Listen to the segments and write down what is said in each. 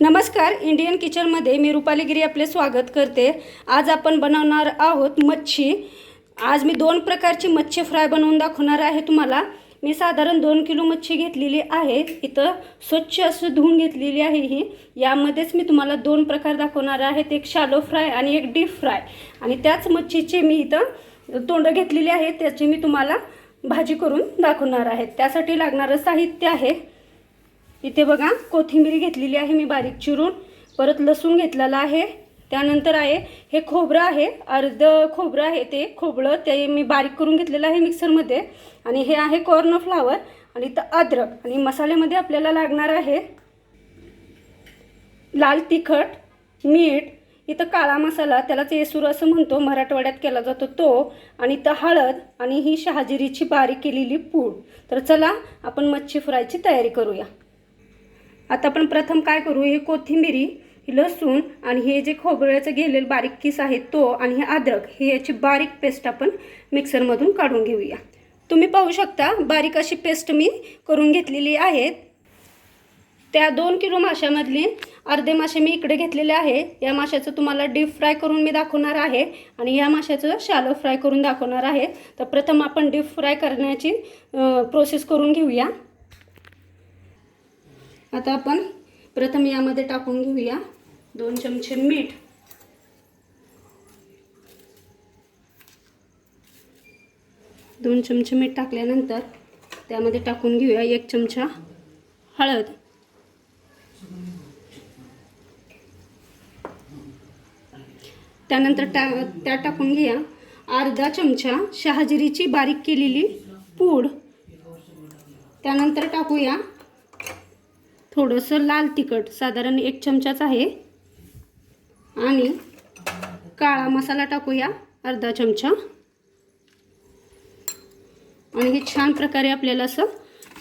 नमस्कार इंडियन किचनमध्ये मी रुपाली गिरी आपले स्वागत करते. आज आपण बनवणार आहोत मच्छी. आज मी दोन प्रकारची मच्छी फ्राय बनवून दाखवणार आहे तुम्हाला. मी साधारण दोन किलो मच्छी घेतलेली आहे. इथं स्वच्छ असं धुवून घेतलेली आहे ही. यामध्येच मी तुम्हाला दोन प्रकार दाखवणार आहेत. एक शालो फ्राय आणि एक डीप फ्राय आणि त्याच मच्छीचे मी इथं तोंडं घेतलेली आहे. त्याची मी तुम्हाला भाजी करून दाखवणार आहे. त्यासाठी लागणारं साहित्य आहे. इथे बघा कोथिंबीर घेतलेली आहे मी बारीक चिरून. परत लसूण घेतलेला आहे. त्यानंतर आहे हे खोबरं आहे अर्ध खोबरं आहे ते खोबरं ते मी बारीक करून घेतलेलं आहे मिक्सरमध्ये. आणि हे आहे कॉर्न फ्लावर आणि इथं अद्रक. आणि मसाल्यामध्ये आपल्याला लागणार आहे लाल तिखट मीठ इथं काळा मसाला त्यालाच येसूर असं म्हणतो मराठवाड्यात केला जातो तो. आणि इथं हळद आणि ही शहाजिरीची बारीक केलेली पूड. तर चला आपण मच्छी फ्रायची तयारी करूया. आता आपण प्रथम काय करू? हे कोथिंबिरी लसूण आणि हे जे खोबऱ्याचं गेलेलं बारीक किस आहे तो आणि हे अद्रक हे याची बारीक पेस्ट आपण मिक्सरमधून काढून घेऊया. तुम्ही पाहू शकता बारीक अशी पेस्ट मी करून घेतलेली आहे. त्या दोन किलो माशामधली अर्धे मासे मी इकडे घेतलेले आहे. या माशाचं तुम्हाला डीप फ्राय करून मी दाखवणार आहे आणि या माशाचं शॅलो फ्राय करून दाखवणार आहे. तर प्रथम आपण डीप फ्राय करण्याची प्रोसेस करून घेऊया. आता आपण प्रथम यामध्ये टाकून घेऊया. दोन चमचे मीठ. दोन चमचे मीठ टाकल्यानंतर त्यामध्ये टाकून घेऊया एक चमचा हळद. त्यानंतर टा त्या टाकून घ्या अर्धा चमचा शहाजिरीची बारीक केलेली पूड. त्यानंतर टाकूया थोडंसं लाल तिखट साधारण एक चमचाच आहे. आणि काळा मसाला टाकूया अर्धा चमचा. आणि हे छान प्रकारे आपल्याला असं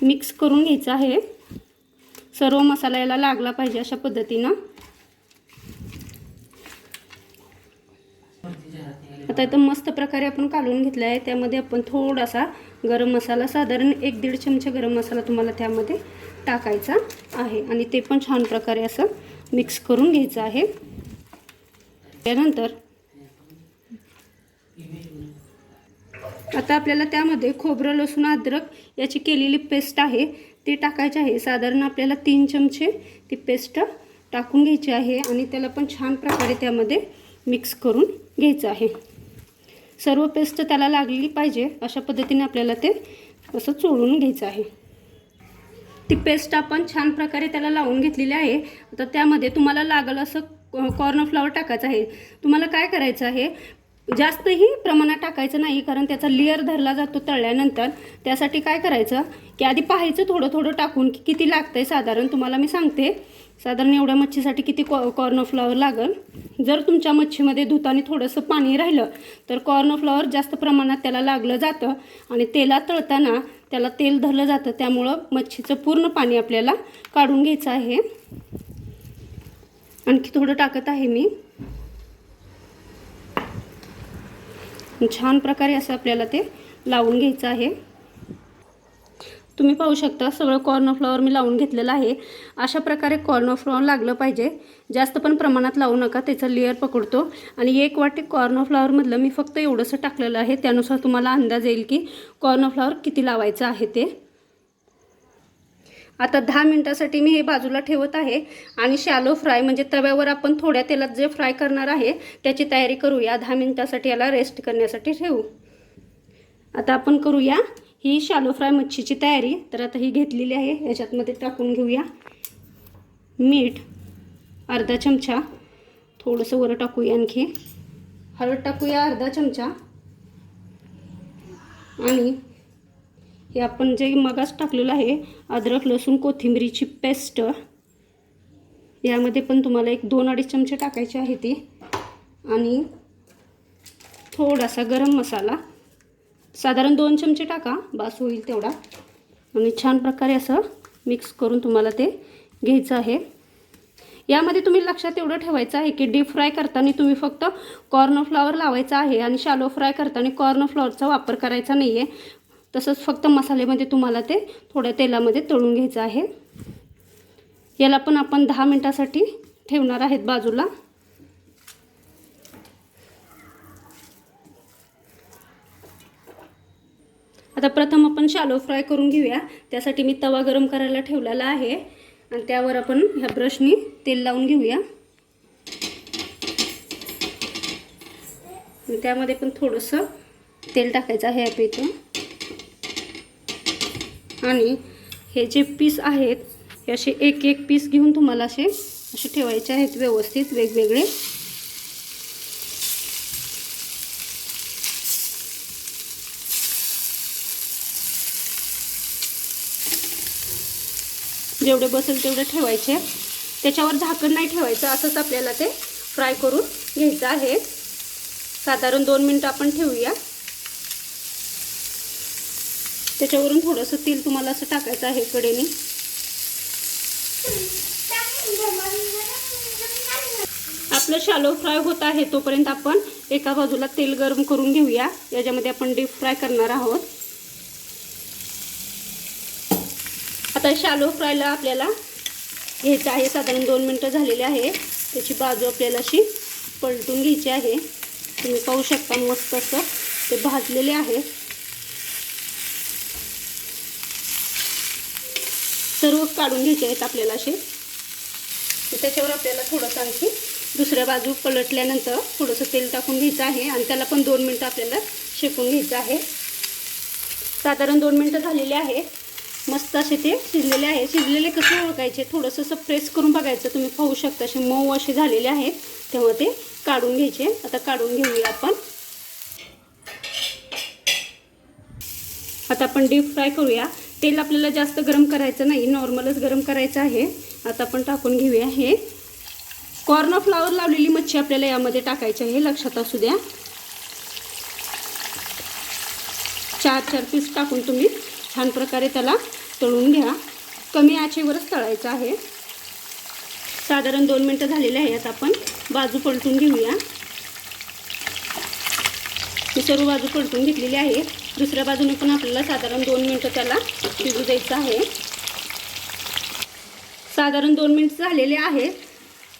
मिक्स करून घ्यायचं आहे. सर्व मसाला याला लागला पाहिजे अशा पद्धतीनं. आता इथं मस्त प्रकारे आपण काढून घेतलं आहे त्यामध्ये आपण थोडासा गरम मसाला साधारण एक दीड चमचा गरम मसाला तुम्हाला त्यामध्ये टाकायचा आहे आणि ते पण छान प्रकारे असं मिक्स करून घ्यायचं आहे. त्यानंतर आता आपल्याला त्यामध्ये खोबरं लसूण अद्रक याची केलेली पेस्ट आहे. ती टाकायची आहे. साधारण आपल्याला तीन चमचे ती पेस्ट टाकून घ्यायची आहे आणि त्याला पण छान प्रकारे त्यामध्ये मिक्स करून घ्यायचं आहे. सर्व पेस्ट त्याला लागली पाहिजे अशा पद्धतीने आपल्याला ते असं चोळून घ्यायचं आहे. ती पेस्ट आपण छान प्रकारे त्याला लावून घेतलेली आहे. तर त्यामध्ये तुम्हाला लागलं असं कॉर्नफ्लावर टाकायचं आहे. तुम्हाला काय करायचं आहे? जास्तही प्रमाणात टाकायचं नाही कारण त्याचा लेअर धरला जातो तळल्यानंतर. त्यासाठी काय करायचं? की आधी पाहायचं थोडं थोडं टाकून की किती लागतं आहे साधारण तुम्हाला मी सांगते. साधारण एवढ्या मच्छीसाठी किती कॉ कॉर्न लागेल? जर तुमच्या मच्छीमध्ये धुताने थोडंसं पाणी राहिलं तर कॉर्नफ्लॉवर जास्त प्रमाणात त्याला लागलं जातं. आणि तेला तळताना त्याला तेल धरलं जातं. त्यामुळं मच्छीचं पूर्ण पाणी आपल्याला काढून घ्यायचं आहे. आणखी थोडं टाकत आहे मी. छान प्रकारे असं आपल्याला ते लावून घ्यायचं आहे. तुम्ही पाहू शकता सगळं कॉर्नफ्लॉवर मी लावून घेतलेलं आहे. अशा प्रकारे कॉर्नफ्लॉवर लागलं पाहिजे. जास्त पण प्रमाणात लावू नका त्याचा लेअर पकडतो. आणि एक वाटी कॉर्नफ्लॉवरमधलं मी फक्त एवढंसं टाकलेलं आहे. त्यानुसार तुम्हाला अंदाज येईल की कॉर्नफ्लॉवर किती लावायचं आहे ते. आता दहा मिनटासाठी मी हे बाजूला ठेवत आहे. आणि शॅलो फ्राय म्हणजे तव्यावर आपण थोड्या तेलात जे फ्राय करणार आहे त्याची तयारी करूया. दहा मिनटासाठी याला रेस्ट करण्यासाठी ठेवू. आता आपण करूया. ही शालो फ्राय मच्छीची तयारी. तर आता ही घेतलेली आहे. याच्यातमध्ये टाकून घेऊया. मीठ अर्धा चमचा. थोडंसं वर टाकूया आणखी. हळद टाकूया अर्धा चमचा. आणि हे आपण जे मगाच टाकलेलं आहे अद्रक लसूण कोथिंबीरीची पेस्ट यामध्ये पण तुम्हाला एक दोन अडीच चमचे टाकायचे आहे ती. आणि थोडासा गरम मसाला. साधारण दोन चमचे टाका. बास होईल तेवढा. आणि छान प्रकारे असं मिक्स करून तुम्हाला ते घ्यायचं आहे. यामध्ये तुम्ही लक्षात एवढं ठेवायचं आहे की डीप फ्राय करताना तुम्ही फक्त कॉर्नफ्लॉवर लावायचा आहे आणि शालो फ्राय करताना कॉर्न फ्लॉवरचा वापर करायचा नाही आहे तसंच फक्त मसाल्यामध्ये तुम्हाला ते थोड्या तेलामध्ये तळून घ्यायचं आहे. याला पण आपण दहा मिनटासाठी ठेवणार आहेत बाजूला. आता प्रथम आपण शालो फ्राय करून घेऊया. त्यासाठी मी तवा गरम करायला ठेवलेला आहे. आणि त्यावर आपण ह्या ब्रशनी तेल लावून घेऊया. त्यामध्ये पण थोडंसं तेल टाकायचं आहे ॲप आणि हे जे पीस आहेत हे असे एक एक पीस घेऊन तुम्हाला असे असे ठेवायचे आहेत व्यवस्थित वेगवेगळे. जेवढे बसेल तेवढे ठेवायचे. त्याच्यावर झाकण नाही ठेवायचं असंच आपल्याला ते फ्राय करून घ्यायचं आहे. साधारण दोन मिनटं आपण ठेवूया. त्याच्यावरून थोडंसं तेल तुम्हाला असं टाकायचं आहे कडेने. आपलं शालो फ्राय होत आहे तोपर्यंत आपण एका बाजूला तेल गरम करून घेऊया. याच्यामध्ये आपण डीप फ्राय करणार आहोत. आता शालो फ्रायला आपल्याला घ्यायचं आहे. साधारण दोन मिनटं झालेले आहे. त्याची बाजू आपल्याला अशी पलटून घ्यायची आहे. तुम्ही पाहू शकता मस्त असं ते भाजलेले आहे. सर्व काढून घ्यायचे आहेत आपल्याला असे. त्याच्यावर आपल्याला थोडंसं आणखी दुसऱ्या बाजू पलटल्यानंतर थोडंसं तेल टाकून घ्यायचं आहे आणि त्याला पण दोन मिनटं आपल्याला शेकून घ्यायचं आहे. साधारण दोन मिनटं झालेली आहे. मस्त असे ते शिजलेले आहे शिजलेले कसे ओळखायचे? थोडंसं असं प्रेस करून बघायचं. तुम्ही पाहू शकता असे मऊ असे झालेले आहेत. तेव्हा ते काढून घ्यायचे. आता काढून घेऊया आपण. आता आपण डीप फ्राय करूया. तेल आपल्याला जास्त गरम करायचं नाही. नॉर्मलच गरम करायचं आहे. आता आपण टाकून घेऊया हे. कॉर्न फ्लावर लावलेली मच्छी आपल्याला यामध्ये टाकायची आहे. लक्षात असू द्या. चार चार पीस टाकून तुम्ही छान प्रकारे त्याला तळून घ्या. कमी आचेवरच तळायचं आहे. साधारण दोन मिनटं झालेले आहेत आपण. बाजू पलटून घेऊया. मी सर्व बाजू पलटून घेतलेली आहे. दुसऱ्या बाजूने पण आपल्याला साधारण दोन मिनटं त्याला शिजू द्यायचं आहे. साधारण दोन मिनटं झालेले आहे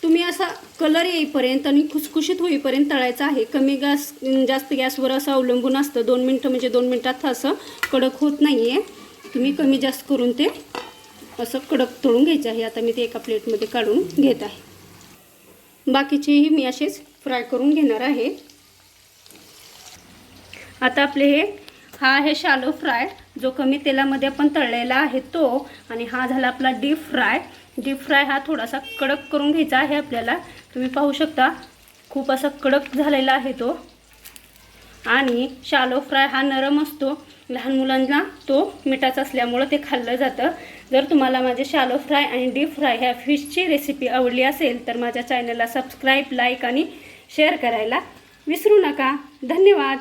तुम्ही असा कलर येईपर्यंत आणि खुसखुशीत होईपर्यंत तळायचं आहे. कमी गॅस जास्त गॅसवर असं अवलंबून असतं. दोन मिनटं म्हणजे दोन मिनटात असं कडक होत नाही आहे तुम्ही कमी जास्त करून ते असं कडक तळून घ्यायचं आहे. आता मी ते एका प्लेटमध्ये काढून घेत आहे. बाकीचेही मी असेच फ्राय करून घेणार आहे. आता आपले हे हा आहे शालो फ्राय. जो कमी तेलामध्ये आपण तळलेला आहे तो. आणि हा झाला आपला डीप फ्राय. डीप फ्राय हा थोडासा कडक करून घ्यायचा आहे आपल्याला. तुम्ही पाहू शकता खूप असा कडक झालेला आहे तो. आणि शालो फ्राय हा नरम असतो. लहान मुलांना तो मिठाचा असल्यामुळं ते खाल्लं जातं. जर तुम्हाला माझे शालो फ्राय आणि डीप फ्राय ह्या फिशची रेसिपी आवडली असेल तर माझ्या चॅनलला सबस्क्राईब लाईक आणि शेअर करायला विसरू नका. धन्यवाद!